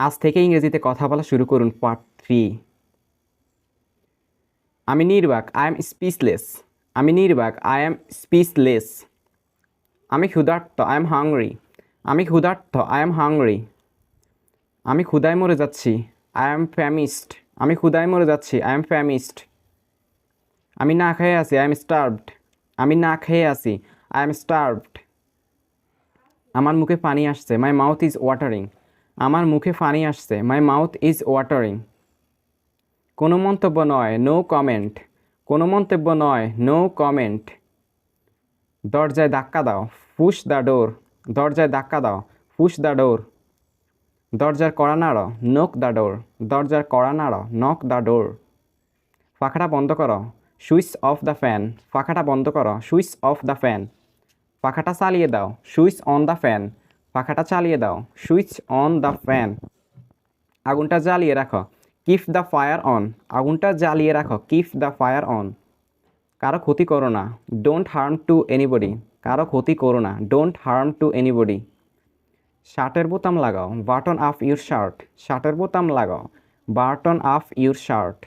আজ থেকে ইংরেজিতে কথা বলা শুরু করুন পার্ট থ্রি আমি নির্বাক আই এম স্পিচলেস আমি নির্বাক আই এম স্পিচলেস আমি ক্ষুধার্ত আই এম হাংরি আমি ক্ষুধার্ত আই এম হাংরি আমি ক্ষুদায় মরে যাচ্ছি আই এম ফ্যামিস্ট আমি ক্ষুদায় মরে যাচ্ছি আই এম ফ্যামিস্ট আমি না খেয়ে আছি আই এম স্টার্ভড আমি না খেয়ে আছি আই এম স্টার্ভড আমার মুখে পানি আসছে মাই মাউথ ইজ ওয়াটারিং আমার মুখে পানি আসছে। মাই মাউথ ইজ ওয়াটারিং কোনো মন্তব্য নয় নো কমেন্ট কোনো মন্তব্য নয় নো কমেন্ট দরজায় ধাক্কা দাও পুশ দ্য ডোর দরজায় ধাক্কা দাও পুশ দ্য ডোর দরজার কড়া নাড়ো নক দ্য ডোর দরজার কড়া নাড়ো নক দ্য ডোর পাখাটা বন্ধ করো, সুইচ অফ দ্য ফ্যান। পাখাটা বন্ধ করো, সুইচ অফ দ্য ফ্যান। পাখাটা চালিয়ে দাও, সুইচ অন দ্য ফ্যান। পাখাটা চালিয়ে দাও। Switch on the fan. আগুনটা জ্বালিয়ে রাখো। Keep the fire on. আগুনটা জ্বালিয়ে রাখো। Keep the fire on. কারও ক্ষতি করো না। ডোন্ট হার্ম টু এনিবডি কারও ক্ষতি করো না। ডোন্ট হার্ম টু এনিবডি শার্টের বোতাম লাগাও। বাটন আফ ইউর শার্ট শার্টের বোতাম লাগাও। বাটন আফ ইউর শার্ট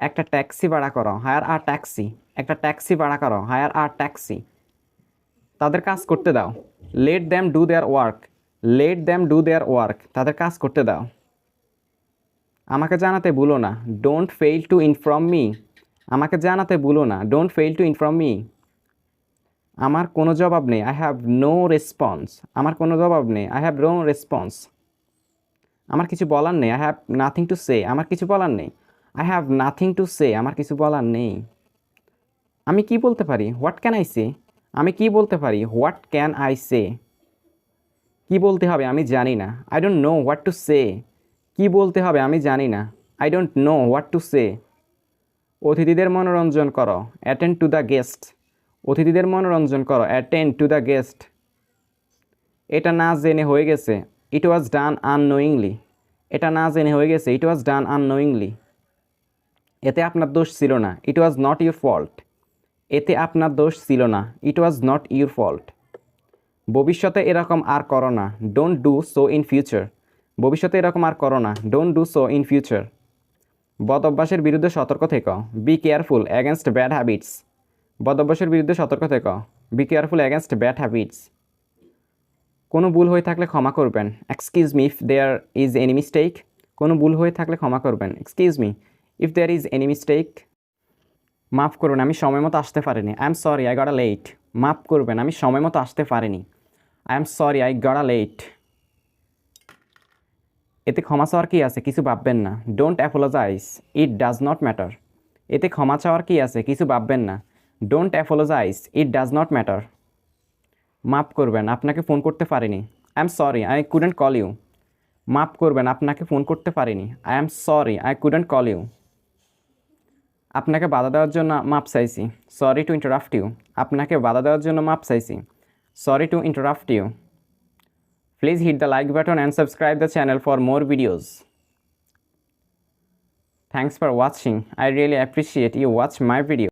একটা ট্যাক্সি ভাড়া করো। হায়ার আর ট্যাক্সি একটা ট্যাক্সি ভাড়া করো। হায়ার আর ট্যাক্সি তাদের কাজ করতে দাও। Let them do their work let them do their work তাদের কাজ করতে দাও। আমাকে জানাতে ভুলো না। Don't fail to inform me আমাকে জানাতে ভুলো না। Don't fail to inform me আমার কোনো জবাব নেই। আই হ্যাভ নো রেসপন্স আমার কোনো জবাব নেই। আই হ্যাভ নো রেসপন্স আমার কিছু বলার নেই। I have nothing to say আমার কিছু বলার নেই। I have nothing to say আমার কিছু বলার নেই। আমি কি বলতে পারি? হোয়াট ক্যান আই সে আমি কি বলতে পারি? হোয়াট ক্যান আই সে কি বলতে হবে আমি জানি না। I don't know what to say কি বলতে হবে আমি জানি না। I don't know what to say অতিথিদের মনোরঞ্জন করো। অ্যাটেন্ড টু দ্য গেস্ট অতিথিদের মনোরঞ্জন করো। অ্যাটেন্ড টু দ্য গেস্ট এটা না জেনে হয়ে গেছে। ইট ওয়াজ ডান আননোয়িংলি এটা না জেনে হয়ে গেছে। ইট ওয়াজ ডান আননোয়িংলি এতে আপনার দোষ ছিল না। It was not your fault এতে আপনার দোষ ছিল না। It was not your fault ভবিষ্যতে এরকম আর করো না। Don't do so in future ভবিষ্যতে এরকম আর করো না। Don't do so in future বদ অভ্যাসের বিরুদ্ধে সতর্ক থেকো। Be careful against bad habits বদ অভ্যাসের বিরুদ্ধে সতর্ক থেকো। Be careful against bad habits কোনো ভুল হয়ে থাকলে ক্ষমা করবেন। Excuse me if there is any mistake কোনো ভুল হয়ে থাকলে ক্ষমা করবেন। Excuse me if there is any mistake মাফ করুন, আমি সময় মতো আসতে পারিনি। I am sorry I gotta late মাফ করবেন, আমি সময় মতো আসতে পারিনি। I am sorry I gotta late এতে ক্ষমা চাওয়ার কী আছে? কিছু ভাববেন না। Don't apologize it does not matter এতে ক্ষমা চাওয়ার কী আছে? কিছু ভাববেন না। Don't apologize it does not matter মাফ করবেন, আপনাকে ফোন করতে পারিনি। I am sorry I couldn't call you মাফ করবেন, আপনাকে ফোন করতে পারিনি। I am sorry I couldn't call you আপনাকে বাধা দেওয়ার জন্য মাপ চাইছি। সরি টু ইন্টারাপ্ট ইউ আপনাকে বাধা দেওয়ার জন্য মাপ চাইছি। Sorry to interrupt you please hit the like button and subscribe the channel for more videos thanks for watching I really appreciate you watch my video